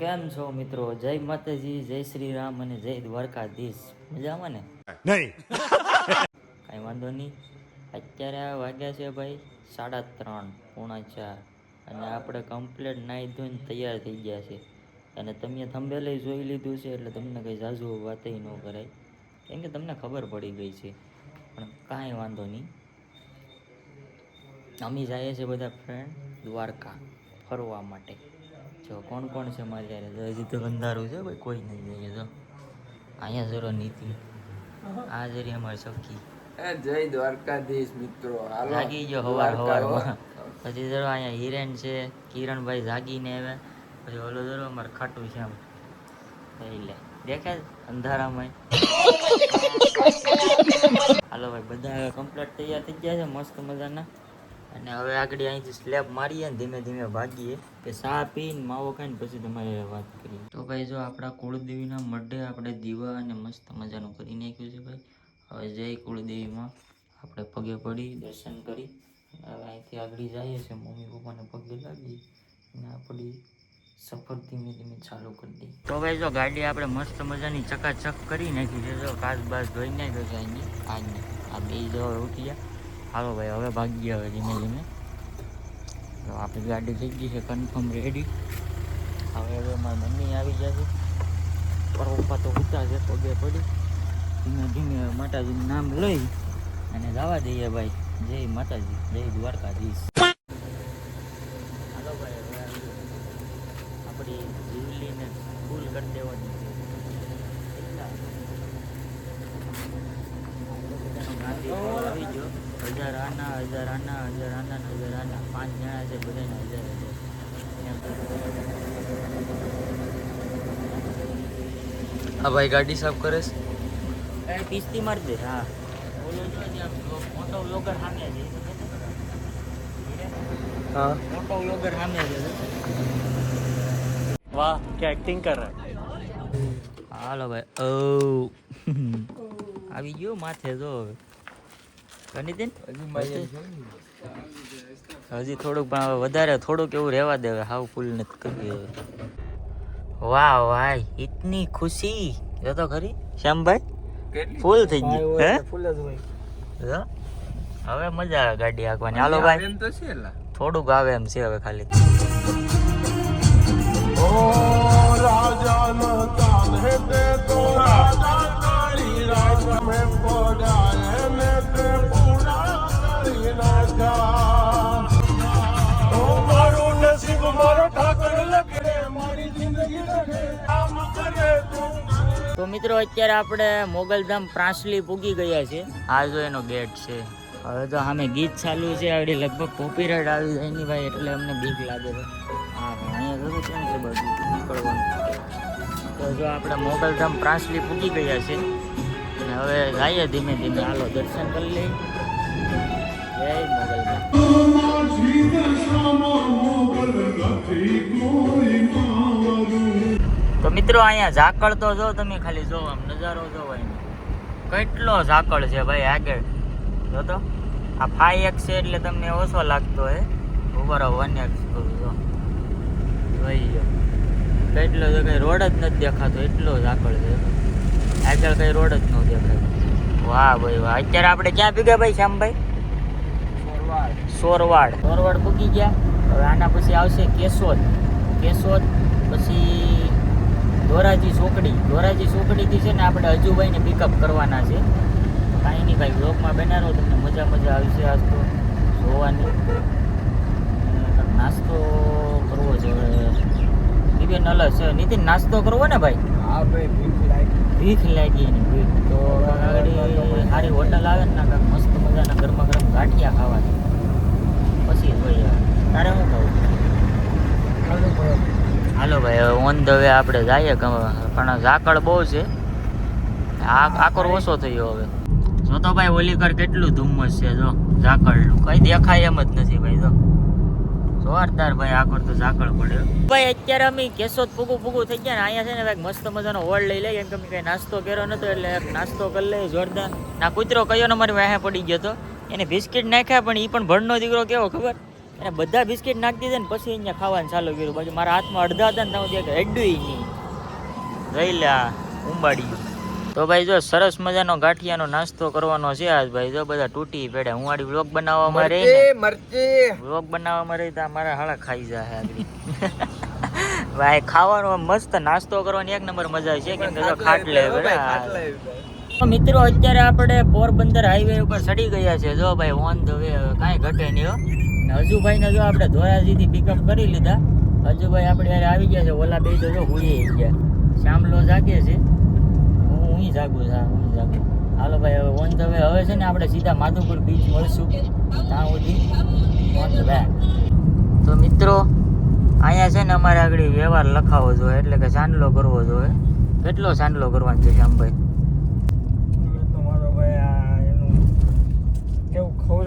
કેમ છો મિત્રો? જય માતાજી જય શ્રી રામ અને જય દ્વારકાધીશ. મજામાં ને? નહીં. કાંઈ વાંધો નહીં. અત્યારે વાગ્યા છે ભાઈ સાડા ત્રણ પોણા ચાર. અને આપણે કમ્પ્લેટ નાહી ધોઈને તૈયાર થઈ ગયા છે. અને તમે થંભેલે જોઈ લીધું છે એટલે તમને કંઈ ઝાઝુ વાતય ન કરાય. કેમ કે તમને ખબર પડી ગઈ છે. પણ કાંઈ વાંધો નહીં. અમે જઈએ છીએ બધા ફ્રેન્ડ દ્વારકા ફરવા માટે. જો કોણ કોણ છે મારી યારે જો હજી તો અંધારું છે ભાઈ કોઈ નહીં જઈએ તો. અહીંયા જરો નીતિ. આ જરી અમારી સખી. જય દ્વારકાધીશ મિત્રો. લાગી ગયો હવાર હવારમાં પછી જરો અહીંયા હિરેન છે કિરણભાઈ જાગીને આવે. પછી ઓલો જરો અમારે ખાટું છે આમ. એટલે દેખાય અંધારામાં હાલો ભાઈ બધા કમ્પ્લીટ તૈયાર થઈ ગયા છે મસ્ત મજાના. અને હવે આગળ અહીંથી સ્લેબ મારીએ ને ધીમે ધીમે ભાગીએ કે સા પીને માવો ખાઈને પછી તમારે વાત કરીએ. તો ભાઈ જો આપણા કુળદેવીના મઢે આપણે દીવા અને મસ્ત મજાનું કરી નાખ્યું છે ભાઈ. હવે જય કુળદેવીમાં આપણે પગે પડી, દર્શન કરી. હવે અહીંથી આગળ જઈએ છીએ, મમ્મી પપ્પાને પગે લાગી અને આપણી સફર ધીમે ધીમે ચાલુ કરી દઈએ. તો ભાઈ જો ગાડી આપણે મસ્ત મજાની ચકાચક કરી નાખી છે. જો કાચ બાસ ધોઈ નાખ્યો છે અહીંની આજની આ બે જો ઉઠી ગયા. હાલો ભાઈ, હવે ભાગી ગયા હવે ધીમે ધીમે. તો આપણી ગાડી થઈ ગઈ છે કન્ફર્મ રેડી હવે હવે મારી મમ્મી આવી જશે પર પપ્પા તો ઉતા છે, પગે પડી. ધીમે ધીમે માતાજીનું નામ લઈ અને જવા દઈએ ભાઈ. જય માતાજી, જય દ્વારકાધીશ. હાલો ભાઈ આપણી જીવલીને ફૂલ કરી દેવાની છે. નજરાના હજરાના હજરાના નજરાના પાંચ જણા છે બધા નજર હા ભાઈ ગાડી સાફ કરે છે એ પિસ્તી મારી દે હા બોલો જો ત્યાં મોટો વ્લોગર સામે છે હા મોટો વ્લોગર સામે છે વાહ કે એક્ટિંગ કર રહા હાલો ભાઈ ઓ આવી ગયો માથે જો હવે કરી દે હજી? થોડુંક પણ વધારે થોડુંક એવું રહેવા દેવે હાવ ફૂલ નથી કરવી વાહ ભાઈ ઇતની ખુશી. જો તો ખરી. શ્યામભાઈ? કેટલી? ફૂલ થઈ ગઈ. હે ફૂલ જ હોય. હવે મજા આવે ગાડી હાંકવાની. હાલો ભાઈ. એમ તો છે થોડુંક આવે એમ છે હવે ખાલી. તો મિત્રો, અત્યારે આપણે મોગલધામ પ્રાંસલી પૂગી ગયા છે. આ જો એનો ગેટ છે. હવે તો સામે ગીત ચાલુ છે. આવડી લગભગ કોપીરાઇટ આવી જાય ની ભાઈ, એટલે અમને બીક લાગે છે. હા અહીંયા કેમ છે બધું નીકળવાનું. તો જો આપણે મોગલધામ પ્રાંસલી પૂગી ગયા છે. હવે જઈએ ધીમે ધીમે. હાલો, દર્શન કરી લઈએ. તો મિત્રો અહીંયા ઝાકળ તો જો તમે ખાલી જો આમ નજારો જો કેટલો ઝાકળ છે ભાઈ આગળ. જો તો. આ ફાઈ એક્સ છે એટલે તમને ઓછો લાગતો હે. ઉપર વન એક્સ કરું, જો. ભાઈ કેટલો તો કઈ રોડ જ નથી દેખાતો, એટલો ઝાકળ છે. આગળ કઈ રોડ જ ન દેખાય. વાહ ભાઈ વાહ. અત્યારે આપણે ક્યાં ભીગા ભાઈ, શ્યામભાઈ? સોરવાડ. સોરવાડ. પૂકી ગયા. હવે આના પછી આવશે કેશોદ. કેશોદ પછી ધોરાજી ચોકડી ધોરાજી ચોકડીથી છે ને આપણે અજુભાઈને પિકઅપ કરવાના છે. કાંઈ નહીં ભાઈ બ્લોકમાં બનાવો તમને મજા મજા આવશે આજ તો જોવાની. નાસ્તો કરવો છે હવે. દિવ્ય નલ છે. નીતિન નાસ્તો કરવો ને ભાઈ? હા ભાઈ ભીખ લાગી. ભીખ લાગી એની ભીખ. તો આગળ સારી હોટલ આવે ને કાંઈક મસ્ત મજાના ગરમા ગરમ ગાંઠિયા ખાવાની. પછી જોઈએ. તારે શું હાલો ભાઈ. ઓન ધ વે આપણે જઈએ. પણ ઝાકળ બહુ છે. આ આકોર ઓછો થયો હવે. જો તો ભાઈ ઓલીકર કેટલું ધુમ્મસ છે જો. ઝાકળનું. કઈ દેખાય એમ જ નથી ભાઈ જો. જોરદાર ભાઈ આકર તો ઝાકળ પડ્યો ભાઈ અત્યારે અમે કેશોદ પૂગું પૂગું થઈ ગયા ને અહીંયા છે ને ભાઈ મસ્ત મજાનો હોળ લઈ લઈએ. કેમ કે કઈ નાસ્તો કર્યો નતો એટલે નાસ્તો કરી લઈએ જોરદાર. ના કૂતરો કયો ને મારી વાહે પડી ગયો તો. એને બિસ્કિટ નાખ્યા પણ એ પણ ભણનો દીકરો કેવો ખબર? એને બધા બિસ્કિટ નાખી દીધા ને પછી અહીંયા ખાવાનું ચાલુ કર્યું. બાકી મારા હાથમાં અડધા હતા ને ત્યાં સુધી હેડું નહીં. જઈ લે ઉંબાડી તો ભાઈ જો સરસ મજાનો ગાંઠિયાનો નાસ્તો કરવાનો છે આજ ભાઈ. જો બધા તૂટી પડ્યા. હું આડી વ્લોગ બનાવવામાં રહી મરચી. વ્લોગ બનાવવામાં રહી તો મારા હાળા ખાઈ જાય આગળ. ભાઈ ખાવાનો મસ્ત નાસ્તો કરવાની એક નંબર મજા છે. કેમ કે જો ખાટલે બરાબર. મિત્રો અત્યારે આપણે પોરબંદર હાઈવે ઉપર ચડી ગયા છે. જો ભાઈ ઓન ધ વે કાંઈ ઘટે નહીં હો. ને હજુભાઈને જો આપણે ધોરાજીથી પિકઅપ કરી લીધા. હજુભાઈ આપણે યાર આવી ગયા છે. ઓલા બે તો જો હુઈ ગયા. શ્યામલો જાગે છે. હું હું જાગું છું હા, જાગું. હાલો ભાઈ હવે ઓન ધ વે હવે છે ને આપણે સીધા માધુપુર બીચ મળશું. ત્યાં સુધી ઓન ધ વે તો મિત્રો અહીંયા છે ને અમારે આગળ વ્યવહાર લખાવો જોઈએ. એટલે કે ચાંદલો કરવો જોઈએ. કેટલો ચાંદલો કરવાનો છે શ્યામભાઈ તમારો ભાઈ આ એનું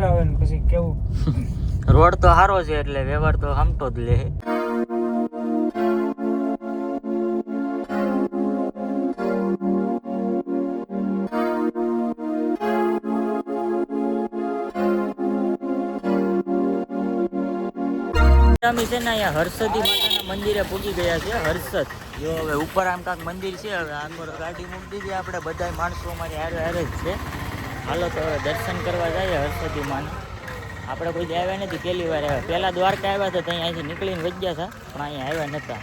કેવું ને પછી કેવું? રોડ તો સારો છે એટલે વ્યવહાર તો હમતો જ લે. અમે છે ને અહીંયા હર્ષદી માતાના મંદિરે પૂગી ગયા છે હર્ષદ જો હવે ઉપર આમ કાંક મંદિર છે હવે આગળ ગાડી મૂકી દીધી આપણે બધા માણસો અમારી હારે હારે જ છે. હાલો તો હવે દર્શન કરવા જઈએ હર્ષદી માને આપણે કોઈ આવ્યા નથી, પહેલી વાર આવ્યા. પહેલા દ્વારકા આવ્યા હતા, ત્યાં અહીંથી નીકળીને વજ્યા હતા, પણ અહીંયા આવ્યા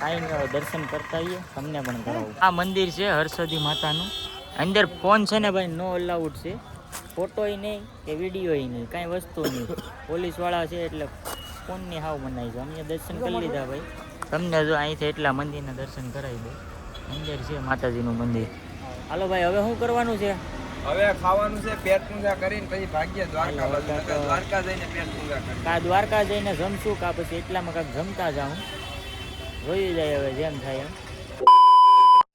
કાંઈ નહીં હવે દર્શન કરતા આવીએ, તમને પણ કરાવું. આ મંદિર છે હર્ષદી માતાનું. અંદર ફોન છે ને ભાઈ, નો અલાઉડ છે. ફોટોય નહીં કે વિડીયોય નહીં, કાંઈ વસ્તુ નહીં. પોલીસવાળા છે એટલે ફોનની હાવ મનાય છે. અમે દર્શન કરી લીધા ભાઈ. તમને જો અહીંથી એટલા મંદિરના દર્શન કરાવી દે અંદર છે માતાજીનું મંદિર. હાલો ભાઈ, હવે શું કરવાનું છે? હવે ખાવાનું છે પેટ પૂજા કરીને પછી ભાગ્ય દ્વારકા દ્વારકા જઈને પેટ પૂજા કરી કા દ્વારકા જઈને જમશું કા પછી એટલામાં કાંક જમતા જાઉં. જોઈ જાય હવે જેમ થાય એમ.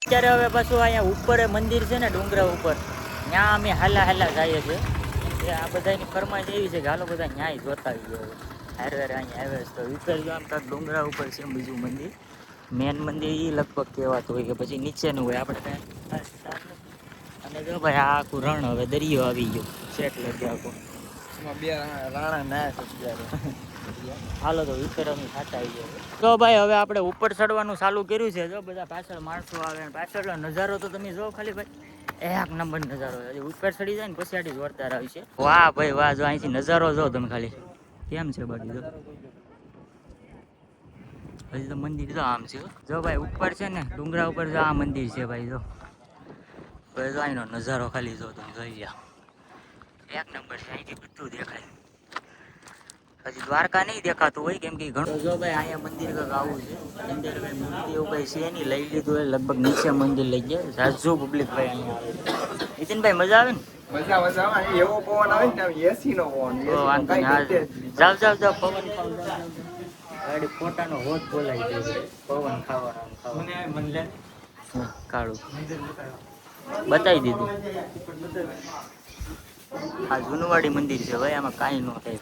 અત્યારે હવે પાછું અહીંયા ઉપર મંદિર છે ને ડુંગરા ઉપર. ત્યાં અમે હાલા હાલા જઈએ છીએ. આ બધાની ફરમાઈશ એવી છે કે હાલો બધા ન્યાય જોતા આવી ગયો હારે હારે અહીંયા આવે તો વિપર જો આમ કાંઈક ડુંગરા ઉપર છે બીજું મંદિર. મેન મંદિર એ લગભગ કહેવાતું હોય કે પછી નીચેનું હોય. આપણે કાંઈ. અને જો ભાઈ આ આખું રણ હવે દરિયો આવી ગયો. સેટ લગી આખો. બે રાણા. હાલો તો ખાતા આવી ગયા. તો ભાઈ હવે આપણે ઉપર ચડવાનું ચાલુ કર્યું છે. જો બધા પાછળ માણસો આવે પાછળનો નજારો તો તમે જો ખાલી ભાઈ. એક નંબર નજારો. હજી ઉપર ચડી જાય ને પછી આડી જોરદાર આવી છે. વાહ ભાઈ વાહ જો અહીંથી નજારો જો તમે ખાલી. કેમ છે બાકી જો? હજી તો મંદિર તો આમ છે જો ભાઈ ઉપર છે ને ડુંગરા ઉપર જો આ મંદિર છે ભાઈ જો. અહીંનો નજારો ખાલી જો તમે જોઈ લ્યો. એક નંબર છે અહીંથી બધું દેખાય. હજી દ્વારકા નહીં દેખાતું હોય કેમ કે ઘણું જો ભાઈ અહીંયા મંદિર કંઈક આવું છે. અંદર મૂર્તિ એવું કઈ છે નહીં લઈ લીધું હોય લગભગ નીચે મંદિર લઈ ગયા. સાજુ પબ્લિક ભાઈ અહીંયા આવે નીતિનભાઈ મજા આવે ને? મજા મજા આવે. એવો પવન આવે ને એસી નો પવન. વાંધો નહીં હાલ. જાવ જાવ જાવ પવન. ગાડી પોતાનો હોત બોલાવી દે છે. પવન ખાવાનો ખાવાનો. કાળું. બતાવી દીધું. આ જૂનવાડી મંદિર છે ભાઈ આમાં કાંઈ ન થાય.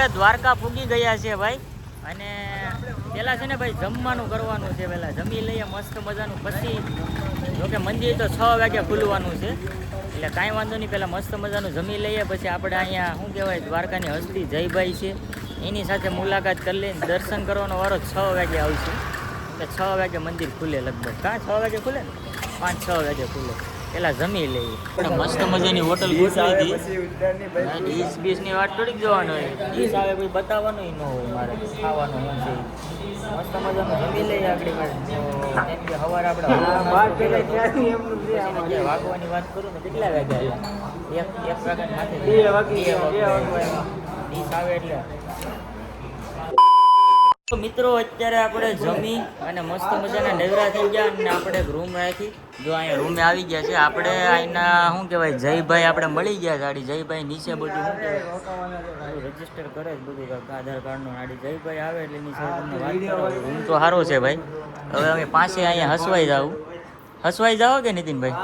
આપણે દ્વારકા પૂગી ગયા છે ભાઈ. અને પેલા છે ને ભાઈ જમવાનું કરવાનું છે પેલા. જમી લઈએ, મસ્ત મજાનું. પછી જોકે મંદિર તો છ વાગે ખુલવાનું છે. એટલે કાંઈ વાંધો નહીં, પેલા મસ્ત મજાનું જમી લઈએ. પછી આપણે અહીંયા, શું કહેવાય, દ્વારકાની હસ્તી જયભાઈ છે. એની સાથે મુલાકાત કરી લઈને દર્શન કરવાનો વારો છ વાગે આવશે. એટલે છ વાગે મંદિર ખુલે લગભગ. કાં છ વાગે ખુલે? ને પાંચ, છ વાગે ખુલે. પેલા જમી લઈએ મસ્ત મજાની હોટલ ગોઠવી હતી. ડીશ બીશની વાત થોડીક જોવાનું હોય. ડીશ આવે કોઈ બતાવવાનું ન હોય મારે. ખાવાનું હું છે મસ્ત મજાનું જમી લઈએ આપણે કેમ કે સવારે આપણે વાગવાની વાત કરું ને કેટલા વાગ્યા એક એક વાગ્યા માથે બે વાગી બે વાગ્યા વાગવા ડીશ આવે એટલે. તો મિત્રો અત્યારે આપણે જમી અને મસ્ત મજાના નેવરા થઈ ગયા અને આપણે એક રૂમ રાખી. જો અહીંયા રૂમે આવી ગયા છે. આપણે અહીંના શું કહેવાય જયભાઈ આપણે મળી ગયા સાડી જયભાઈ નીચે બધું શું કહેવાય રજિસ્ટર કરે જ બધું. આધાર કાર્ડનું આડી જયભાઈ આવે એટલે નીચે તમને વાત કરો રૂમ તો સારો છે ભાઈ. હવે અમે પાસે અહીંયા હસવાઈ જાવું હસવાઈ જાઓ કે નીતિનભાઈ?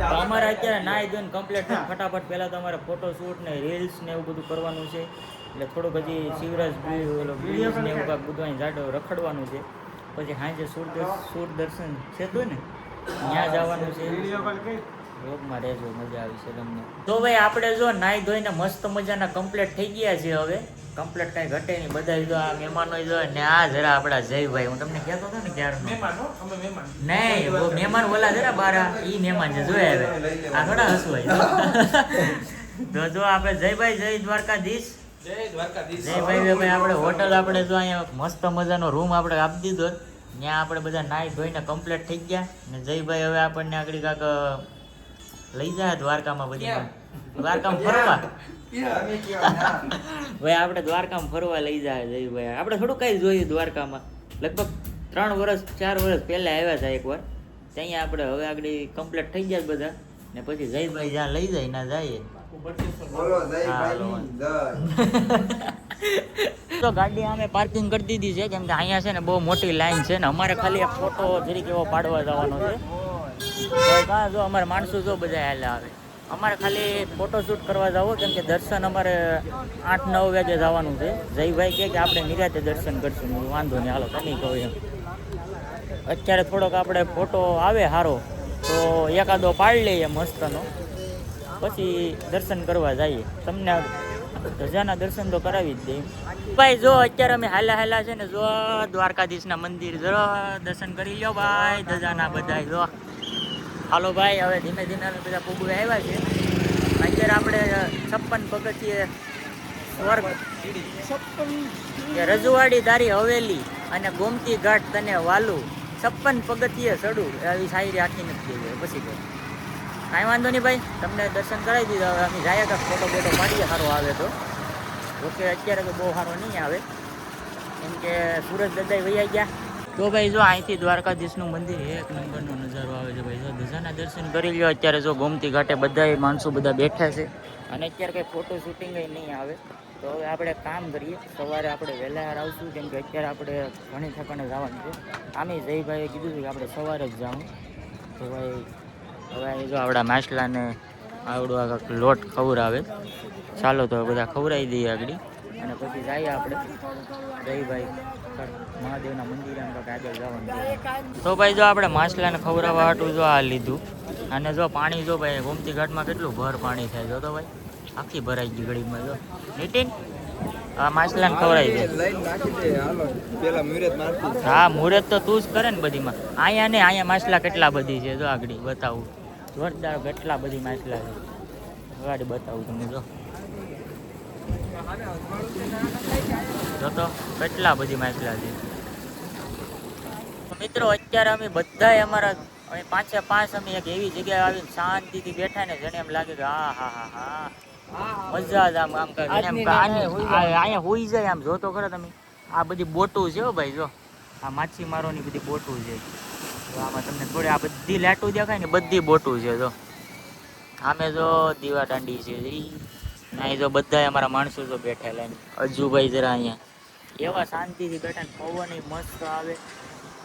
તો અમારે અત્યારે નાઈ ધોઈને કમ્પ્લીટ ફટાફટ પહેલાં તો અમારે ફોટો શૂટ ને રીલ્સ ને એવું બધું કરવાનું છે. એટલે થોડુંક હજી શિવરાજ ઓલો બ્રિજ ને એવું કાંક બધું જાડો રખડવાનું છે. પછી સાંજે સૂર્ય સૂર્ય દર્શન છે તો ને? ત્યાં જવાનું છે. રોગમાં રહેજો મજા આવી છે તમને. તો ભાઈ આપણે જો નાઈ ધોઈને મસ્ત મજાના કમ્પ્લીટ થઈ ગયા છે હવે. કમ્પ્લીટ કઈ ઘટે નહીં. બધા જો આ મહેમાનો જો ને આ જરા આપણા જયભાઈ. હું તમને કહેતો હતો ને મહેમાન? નહીં વો મહેમાન ઓલા જરા બારા. ઈ મહેમાન છે. જોયા હવે. આ થોડા હસવાય તો જો આપણે જયભાઈ જય દ્વારકાધીશ. જયભાઈ ભાઈ આપણે હોટલ આપણે જો અહીંયા મસ્ત મજાનો રૂમ આપણે આપી દીધો. ત્યાં આપણે બધા નાઈ ધોઈને કમ્પ્લીટ થઈ ગયા. ને જયભાઈ હવે આપણને આગળ કાંક લઈ જાય દ્વારકામાં બધી દ્વારકામાં ફરવા. ભાઈ આપણે દ્વારકામાં ફરવા લઈ જાય જયભાઈ આપણે થોડું કઈ જોયું દ્વારકામાં. લગભગ ત્રણ વર્ષ ચાર વર્ષ પહેલા આવ્યા હતા એકવાર. ત્યાં આપણે હવે આગળ કમ્પ્લીટ થઈ ગયા બધા. ને પછી જયભાઈ જ્યાં લઈ જાય ના જઈએ જય. તો ગાડી અમે પાર્કિંગ કરી દીધી છે કેમ કે અહીંયા છે ને બહુ મોટી લાઈન છે ને અમારે ખાલી એક ફોટો જરીક એવો પાડવા જવાનો છે. જો અમારે માણસો જો બધા હાલે આવે. અમારે ખાલી ફોટો શૂટ કરવા જાવો કેમ કે દર્શન અમારે આઠ નવ વાગે જવાનું છે. જયભાઈ કહે કે આપણે નિરાતે દર્શન કરશું. વાંધો નહીં, હાલો, તમે કહો એમ. અત્યારે થોડોક આપણે ફોટો આવે સારો તો એકાદો પાડી લઈએ મસ્તનો. પછી દર્શન કરવા જઈએ. તમને ધજાના દર્શન તો કરાવી જ દઈએ ભાઈ, જો અત્યારે અમે હાલા હાલા છે ને, જો દ્વારકાધીશના મંદિર જો દર્શન કરી લ્યો ભાઈ, ધજાના બધા જો. હાલો ભાઈ, હવે ધીમે ધીમે બધા પૂગુ આવ્યા છે અત્યારે આપણે છપ્પન પગથિયે સ્વર્ગ રજવાડી તારી હવેલી અને ગોમતી ઘાટ તને વાલું. છપ્પન પગથિયે ચડું આવી શાયરી આખી નથી થઈ પછી કહે. કાંઈ વાંધો નહીં ભાઈ, તમને દર્શન કરાવી દીધા. હવે અમે જાય તો, ફોટો બોટો પાડીએ સારો આવે તો. ઓકે અત્યારે તો બહુ સારો નહીં આવે. કેમ કે સુરત દદાઈ વૈયા ગયા. તો ભાઈ જો અહીંથી દ્વારકાધીશનું મંદિર એક નંબરનો નજારો આવે છે ભાઈ જો. ધજાના દર્શન કરી લ્યો. અત્યારે જો ગોમતી ઘાટે બધાય માણસો બધા બેઠા છે. અને અત્યારે કંઈ ફોટો શૂટિંગ નહીં આવે. તો હવે આપણે કામ કરીએ. સવારે આપણે વહેલા આવશું, કેમ કે અત્યારે આપણે ઘણી ઠેકાણે જવાનું છે. આમે જયભાઈએ કીધું હતું કે આપણે સવારે જ જાઉં. તો ભાઈ, હવે જો આપણા માછલાને આવડું લોટ ખવડાવે. ચાલો તો બધા ખવડાવી દઈએ આગળ. અને પછી જઈએ આપણે. જયભાઈ મહાદેવના મંદિરે કાંઈક આગળ જવાનું તો ભાઈ જો આપણે માછલાને ખવડાવવા હાટું જો આ લીધું. અને જો પાણી જો ભાઈ, ગોમતી ઘાટમાં કેટલું ભર પાણી થાય જો તો ભાઈ. આખી ભરાઈ ગઈ ગળીમાં જો. નીતિન, આ માછલાને ખવડાવી દે. હા, મુહૂર્ત તો તું જ કરે ને બધીમાં. અહીંયા ને અહીંયા માછલા કેટલા બધી છે જો આગળ, બતાવું. જોરદાર કેટલા બધી માછલા છે. આગળ બતાવું તમને જો. જો તો કેટલા બધી માઇકલા છે. મિત્રો અત્યારે અમે બધાય અમારા અમે પાંચે પાંચ અમે એક એવી જગ્યાએ આવીને શાંતિથી બેઠા ને જેને એમ લાગે કે હા હા હા હા. મજા જ આમ આમ કરે. અહીંયા હોઈ જાય આમ જોતો ખરો તમે. આ બધી બોટું છે હો ભાઈ જો. આ માછીમારોની બધી બોટું છે. આમાં તમને થોડી આ બધી લાટું દેખાય ને બધી બોટું છે જો. આમે જો દીવા દાંડી છે અહીં જો બધા અમારા માણસો જો બેઠેલા અજુભાઈ જરા અહીંયા. એવા શાંતિથી બેઠા પવન મસ્ત આવે.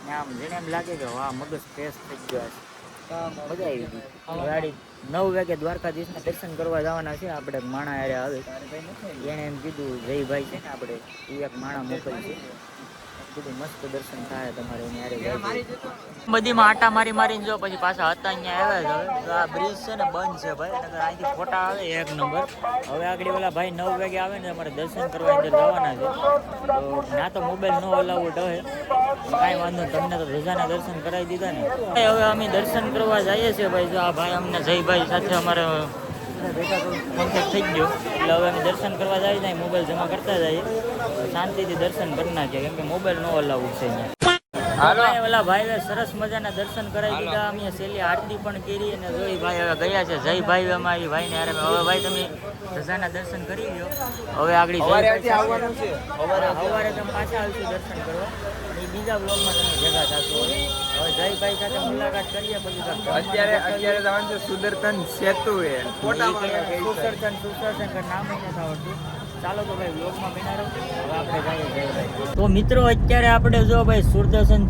ને આમ જેને એમ લાગે કે વાહ, મગજ ફ્રેશ થઈ ગયો છે. મજા આવી ગઈ. ગાડી નવ વાગે દ્વારકાધીશના દર્શન કરવા જવાના છે. આપણે માણા હારે આવે. એણે એમ કીધું, જયભાઈ છે ને આપણે એ એક માણા મોકલશે કીધું મસ્ત દર્શન થાય તમારે બધીમાં આટા મારી મારીને જો પછી પાછા હતા અહીંયા આવ્યા છે હવે. તો આ બ્રિજ છે ને બંધ છે ભાઈ નકર અહીંથી ફોટા આવે એક નંબર હવે આગળ ઓલા ભાઈ નવ વાગે આવે ને અમારે દર્શન કરવા અંદર જવાના છે. તો ના તો મોબાઈલ ન અલાઉડ હોય. કાંઈ વાંધો તમને તો રજાના દર્શન કરાવી દીધા ને. હવે અમે દર્શન કરવા જઈએ છીએ ભાઈ જો આ ભાઈ અમને જયભાઈ સાથે અમારે કોન્ટેક્ટ થઈ ગયો. એટલે હવે અમે દર્શન કરવા જઈએ જાય મોબાઈલ જમા કરતા જઈએ. શાંતિથી દર્શન કરી નાખ્યા કેમ કે મોબાઈલ નો અલાઉડ છે અહીંયા. ભાઈ સરસ મજાના દર્શન કરાવી દીધા અમે છેલ્લી આરતી પણ કરી અને જોઈ ભાઈ હવે ગયા છે. જય ભાઈ અમારી ભાઈને હારે હવે ભાઈ તમે ધજાના દર્શન કરી લ્યો. હવે આગળ સવારે આવવાનું છે? સવારે સવારે તમે પાછા આવશો દર્શન કરવા. એ બીજા બ્લોગમાં તમે ભેગા થશો. હવે જયભાઈ સાથે મુલાકાત કરીએ પછી અત્યારે અત્યારે જવાનું છે સુદર્શન સેતુ એ સુદર્શન સુદર્શન નામ નથી આવડતું. ચાલો તો ભાઈ વ્લોગમાં બના રહો. હવે આપણે જઈએ જયભાઈ તો મિત્રો અત્યારે આપણે જો ભાઈ સુરદર્શન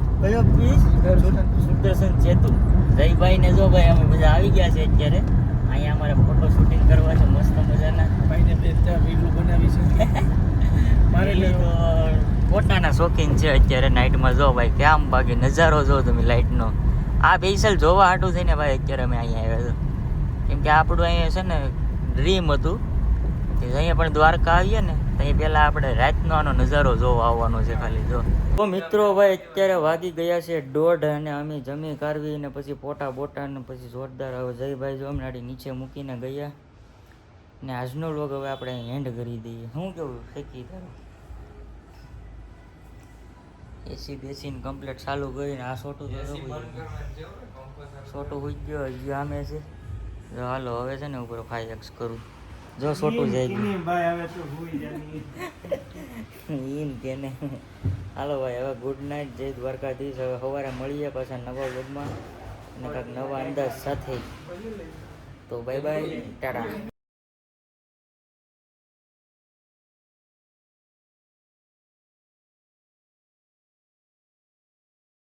સુરદર્શન સેતુ. જયભાઈ ને જો ભાઈ અમે બધા આવી ગયા છે અત્યારે. અહીંયા અમારે ફોટો શૂટિંગ કરવા છે મસ્ત મજાના. ભાઈને વીડિયો બનાવી છે. મારે પોતાના શોખીન છે અત્યારે નાઇટમાં જો ભાઈ કેમ બાકી નજારો જો તમે લાઇટનો આ બેસલ જોવા હાટું થઈને ભાઈ અત્યારે અમે અહીંયા આવ્યા છો કેમ કે આપણું અહીંયા છે ને ડ્રીમ હતું. કે અહીંયા પણ દ્વારકા આવીએ ને ત્યાં પહેલાં આપણે રાતનો આનો નજારો જોવા આવવાનો છે ખાલી, જો. તો મિત્રો ભાઈ, અત્યારે વાગી ગયા છે દોઢ અને અમે જમી કાઢવી ને પછી પોટા બોટા ને પછી જોરદાર હવે જયભાઈ જો હમણાં નીચે મૂકીને ગયા. ને આજનો લોગ હવે આપણે હેન્ડ કરી દઈએ. શું કેવું શેકી તારું? એસી બેસીને કમ્પ્લેટ ચાલુ કરીને આ તો છોટું હોઈ ગયો, હજી આમે છે. હાલો, હવે છે ને ઉપર ફાઈવ એક્સ કરું. જો છોટું જાય ભાઈ હવે તો ભૂઈ જાની. ઈન કે ને હાલો ભાઈ હવે ગુડ નાઇટ જય દ્વારકાધીશ. હવે સવારે મળીએ પાછા નવા વ્લોગમાં અને કાંઈક નવા અંદાજ સાથે. તો બાય બાય ટાટા.